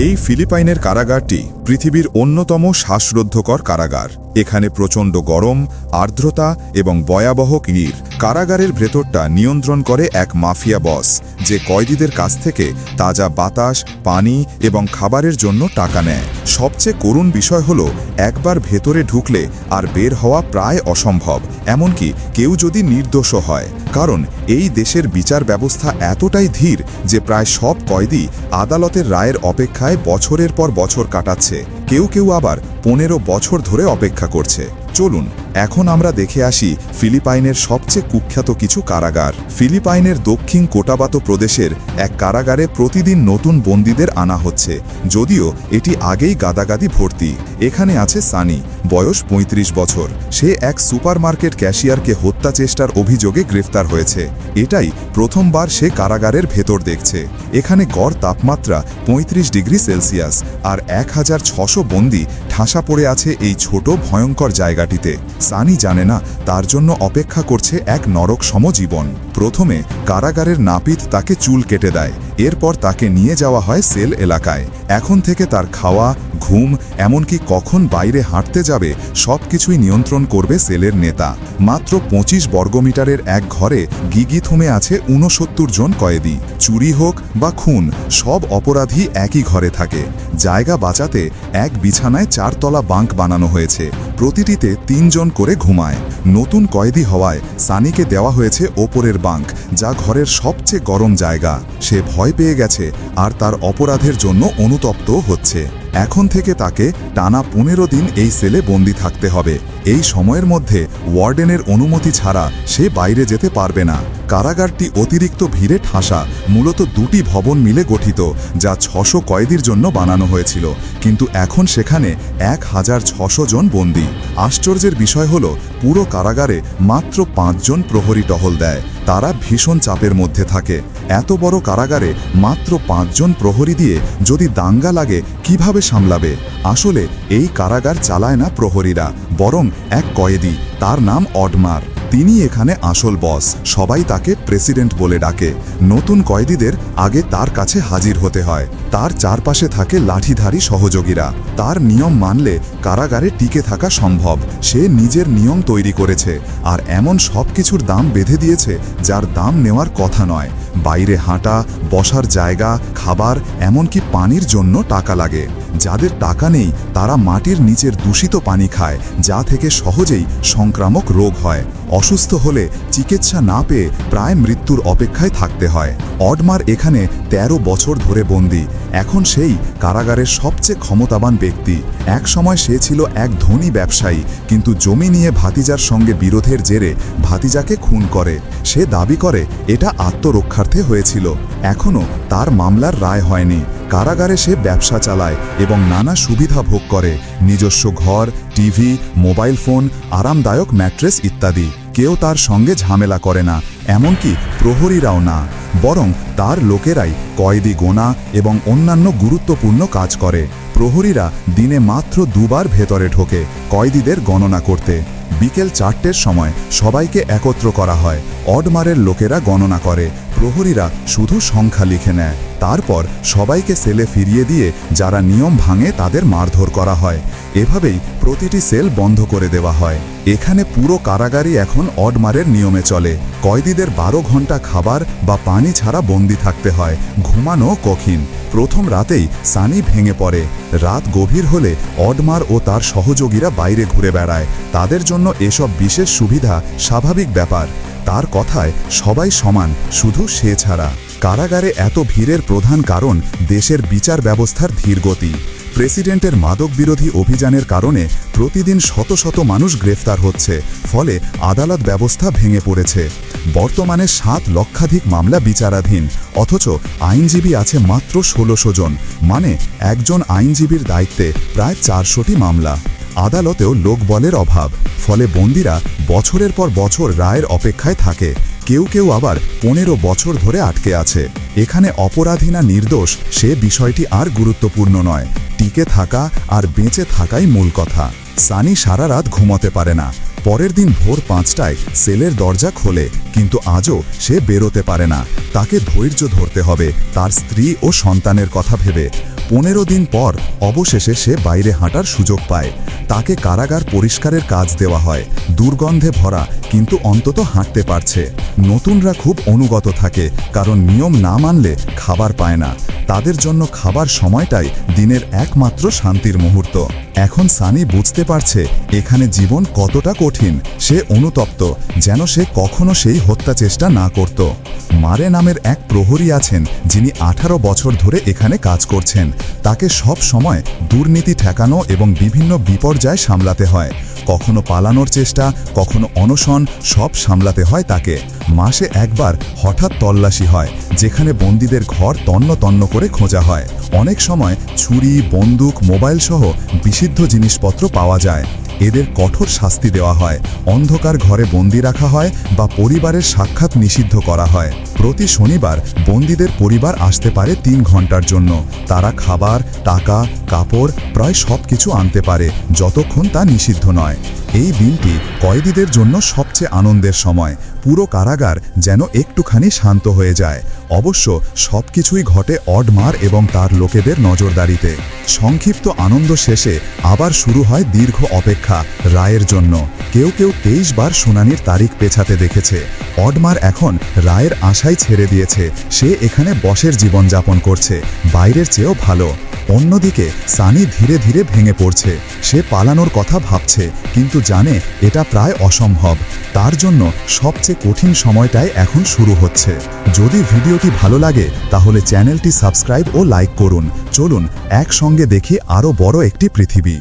এই ফিলিপাইনের কারাগারটি পৃথিবীর অন্যতম শ্বাসরুদ্ধকর কারাগার। এখানে প্রচণ্ড গরম, আর্দ্রতা এবং ভয়াবহ কীর কারাগারের ভেতরটা নিয়ন্ত্রণ করে এক মাফিয়া বস, যে কয়েদিদের কাছ থেকে তাজা বাতাস, পানি এবং খাবারের জন্য টাকা নেয়। সবচেয়ে করুণ বিষয় হল, একবার ভেতরে ঢুকলে আর বের হওয়া প্রায় অসম্ভব। এমনকি কেউ যদি নির্দোষ হয়, কারণ এই দেশের বিচার ব্যবস্থা এতটাই ধীর যে প্রায় সব কয়েদি আদালতের রায়ের অপেক্ষায় বছরের পর বছর কাটাচ্ছে। কেউ কেউ আবার পনেরো বছর ধরে অপেক্ষা করছে। চলুন এখন আমরা দেখে আসি ফিলিপাইনের সবচেয়ে কুখ্যাত কিছু কারাগার। ফিলিপাইনের দক্ষিণ কোটাবাতো প্রদেশের এক কারাগারে প্রতিদিন নতুন বন্দীদের আনা হচ্ছে, যদিও এটি আগেই গাদাগাদি ভর্তি। এখানে আছে সানি, বয়স ৩৫ বছর। সে এক সুপারমার্কেট ক্যাশিয়ারকে হত্যা চেষ্টার অভিযোগে গ্রেফতার হয়েছে। এটাই প্রথমবার সে কারাগারের ভেতর দেখছে। এখানে গড় তাপমাত্রা ৩৫ ডিগ্রি সেলসিয়াস, আর এক হাজার ছশো বন্দি ঠাসা পড়ে আছে এই ছোট ভয়ঙ্কর জায়গাটিতে। সানি জানে না তার জন্য অপেক্ষা করছে এক নরক সমজীবন। প্রথমে কারাগারের নাপিত তাকে চুল কেটে দেয়, এরপর তাকে নিয়ে যাওয়া হয় সেল এলাকায়। এখন থেকে তার খাওয়া ঘুম, এমনকি কখন বাইরে হাঁটতে যাবে সব কিছুই নিয়ন্ত্রণ করবে সেলের নেতা। মাত্র পঁচিশ বর্গমিটারের এক ঘরে গিগি থমে আছে ঊনসত্তর জন কয়েদি। চুরি হোক বা খুন, সব অপরাধী একই ঘরে থাকে। জায়গা বাঁচাতে এক বিছানায় চারতলা বাঙ্ক বানানো হয়েছে। প্রতিটিতে তিনজন করে ঘুমায়। নতুন কয়েদি হওয়ায় সানিকে দেওয়া হয়েছে ওপরের বাঙ্ক যা ঘরের সবচেয়ে গরম জায়গা। সে ভয় পেয়ে গেছে, আর তার অপরাধের জন্য অনুতপ্ত হচ্ছে। এখন থেকে তাকে টানা পনেরো দিন এই সেলে বন্দি থাকতে হবে। এই সময়ের মধ্যে ওয়ার্ডেনের অনুমতি ছাড়া সে বাইরে যেতে পারবে না। কারাগারটি অতিরিক্ত ভিড়ে ঠাসা। মূলত দুটি ভবন মিলে গঠিত, যা ছশো কয়েদির জন্য বানানো হয়েছিল। কিন্তু এখন সেখানে এক হাজার ছশো জন বন্দী। আশ্চর্যের বিষয় হল, পুরো কারাগারে মাত্র পাঁচজন প্রহরী টহল দেয়। তারা ভীষণ চাপের মধ্যে থাকে। এত বড় কারাগারে মাত্র পাঁচজন প্রহরী দিয়ে যদি দাঙ্গা লাগে, কীভাবে সামলাবে? আসলে এই কারাগার চালায় না প্রহরীরা, বরং এক কয়েদি তার নাম অডমার। তিনি এখানে আসল বস। সবাই তাকে প্রেসিডেন্ট বলে ডাকে। নতুন কয়েদিদের আগে তার কাছে হাজির হতে হয়। তার চারপাশে থাকে লাঠিধারী সহযোগীরা। তার নিয়ম মানলে কারাগারে টিকে থাকা সম্ভব। সে নিজের নিয়ম তৈরি করেছে। আর এমন সব কিছুর দাম বেঁধে দিয়েছে, যার দাম নেওয়ার কথা নয়। বাইরে হাঁটা, বসার জায়গা, খাবার, এমনকি পানির জন্য টাকা লাগে। যাদের টাকা নেই, তারা মাটির নিচের দূষিত পানি খায়, যা থেকে সহজেই সংক্রামক রোগ হয়। অসুস্থ হলে চিকিৎসা না পেয়ে প্রায় মৃত্যুর অপেক্ষায় থাকতে হয়। অডমার এখানে ১৩ বছর ধরে বন্দি। এখন সেই কারাগারের সবচেয়ে ক্ষমতাবান ব্যক্তি। এক সময় সে ছিল এক ধনী ব্যবসায়ী, কিন্তু জমি নিয়ে ভাতিজার সঙ্গে বিরোধের জেরে ভাতিজাকে খুন করে। সে দাবি করে, এটা আত্মরক্ষার্থে হয়েছিল। এখনও তার মামলার রায় হয়নি। কারাগারে সে ব্যবসা চালায় এবং নানা সুবিধা ভোগ করে। নিজস্ব ঘর, টিভি, মোবাইল ফোন, আরামদায়ক ম্যাট্রেস ইত্যাদি। কেউ তার সঙ্গে ঝামেলা করে না, এমনকি প্রহরীরাও না, বরং তার লোকেরাই কয়েদি গোনা এবং অন্যান্য গুরুত্বপূর্ণ কাজ করে। প্রহরীরা দিনে মাত্র দুবার ভেতরে ঢোকে কয়েদিদের গণনা করতে। বিকেল চারটের সময় সবাইকে একত্র করা হয়, অডমারের লোকেরা গণনা করে প্রহরীরা শুধু সংখ্যা লিখে নেয়। তারপর সবাইকে সেলে ফিরিয়ে দিয়ে যারা নিয়ম ভাঙে তাদের মারধর করা হয়। এভাবেই প্রতিটি সেল বন্ধ করে দেওয়া হয়। এখানে পুরো কারাগারই এখন অডমারের নিয়মে চলে। কয়েদিদের বারো ঘণ্টা খাবার বা পানি ছাড়া বন্দি থাকতে হয়। ঘুমানো কঠিন। প্রথম রাতেই সানি ভেঙে পড়ে। রাত গভীর হলে অডমার ও তার সহযোগীরা বাইরে ঘুরে বেড়ায়। তাদের জন্য এসব বিশেষ সুবিধা স্বাভাবিক ব্যাপার। তার কথায় সবাই সমান, শুধু সে ছাড়া। কারাগারে এত ভিড়ের প্রধান কারণ দেশের বিচার ব্যবস্থার ধীরগতি প্রেসিডেন্টের মাদক বিরোধী অভিযানের কারণে প্রতিদিন শত শত মানুষ গ্রেফতার হচ্ছে, ফলে আদালত ব্যবস্থা ভেঙে পড়েছে। বর্তমানে সাত লক্ষাধিক মামলা বিচারাধীন, অথচ আইনজীবী আছে মাত্র ষোলোশো জন মানে একজন আইনজীবীর দায়িত্বে প্রায় চারশোটি মামলা। আদালতেও লোকবলের অভাব। ফলে বন্দিরা বছরের পর বছর রায়ের অপেক্ষায় থাকে। কেউ কেউ আবার পনেরো বছর ধরে আটকে আছে। এখানে অপরাধী না নির্দোষ, সে বিষয়টি আর গুরুত্বপূর্ণ নয়। টিকে থাকা আর বেঁচে থাকাই মূল কথা। সানি সারা রাত ঘুমোতে পারে না। পরের দিন ভোর পাঁচটায় সেলের দরজা খোলে, কিন্তু আজও সে বেরোতে পারে না। তাকে ধৈর্য ধরতে হবে, তার স্ত্রী ও সন্তানের কথা ভেবে। পনেরো দিন পর অবশেষে সে বাইরে হাঁটার সুযোগ পায়। তাকে কারাগার পরিষ্কারের কাজ দেওয়া হয়। দুর্গন্ধে ভরা কিন্তু অন্তত হাঁটতে পারছে। নতুনরা খুব অনুগত থাকে, কারণ নিয়ম না মানলে খাবার পায় না। তাদের জন্য খাবার সময়টাই দিনের একমাত্র শান্তির মুহূর্ত। এখন সানি বুঝতে পারছে এখানে জীবন কতটা কঠিন। সে অনুতপ্ত যেন সে কখনো সেই হত্যা চেষ্টা না করত। মারে নামের এক প্রহরী আছেন যিনি আঠারো বছর ধরে এখানে কাজ করছেন। তাকে সব সময় দুর্নীতি ঠেকানো এবং বিভিন্ন বিপর্যয় সামলাতে হয়। কখনো পালানোর চেষ্টা, কখনো অনশন, সব সামলাতে হয় তাকে। মাসে একবার হঠাৎ তল্লাশি হয়, যেখানে বন্দীদের ঘর তন্ন তন্ন করে খোঁজা হয়। অনেক সময় ছুরি, বন্দুক, মোবাইল সহ বিশুদ্ধ জিনিসপত্র পাওয়া যায়। এদের কঠোর শাস্তি দেওয়া হয়। অন্ধকার ঘরে বন্দি রাখা হয় বা পরিবারের সাক্ষাৎ নিষিদ্ধ করা হয়। প্রতি শনিবার বন্দীদের পরিবার আসতে পারে তিন ঘণ্টার জন্য। তারা খাবার, টাকা, কাপড়, প্রায় সব কিছু আনতে পারে, যতক্ষণ তা নিষিদ্ধ নয়। এই দিনটি কয়েদিদের জন্য সবচেয়ে আনন্দের সময়। পুরো কারাগার যেন একটুখানি শান্ত হয়ে যায়। অবশ্য সবকিছুই ঘটে অডমার এবং তার লোকেদের নজরদারিতে। সংক্ষিপ্ত আনন্দ শেষে আবার শুরু হয় দীর্ঘ অপেক্ষা, রায়ের জন্য। কেউ কেউ তেইশ বার শুনানির তারিখ পেছাতে দেখেছে। অডমার এখন রায়ের আশাই ছেড়ে দিয়েছে। সে এখানে বসের জীবনযাপন করছে, বাইরের চেয়েও ভালো। অন্যদিকে সানি ধীরে ধীরে ভেঙে পড়ছে। সে পালানোর কথা ভাবছে, কিন্তু জানে এটা প্রায় অসম্ভব। তার জন্য সবচেয়ে কঠিন সময়টাই এখন শুরু হচ্ছে। যদি ভিডিওটি ভালো লাগে, তাহলে চ্যানেলটি সাবস্ক্রাইব ও লাইক করুন। চলুন, একসঙ্গে দেখি আরও বড় একটি পৃথিবী।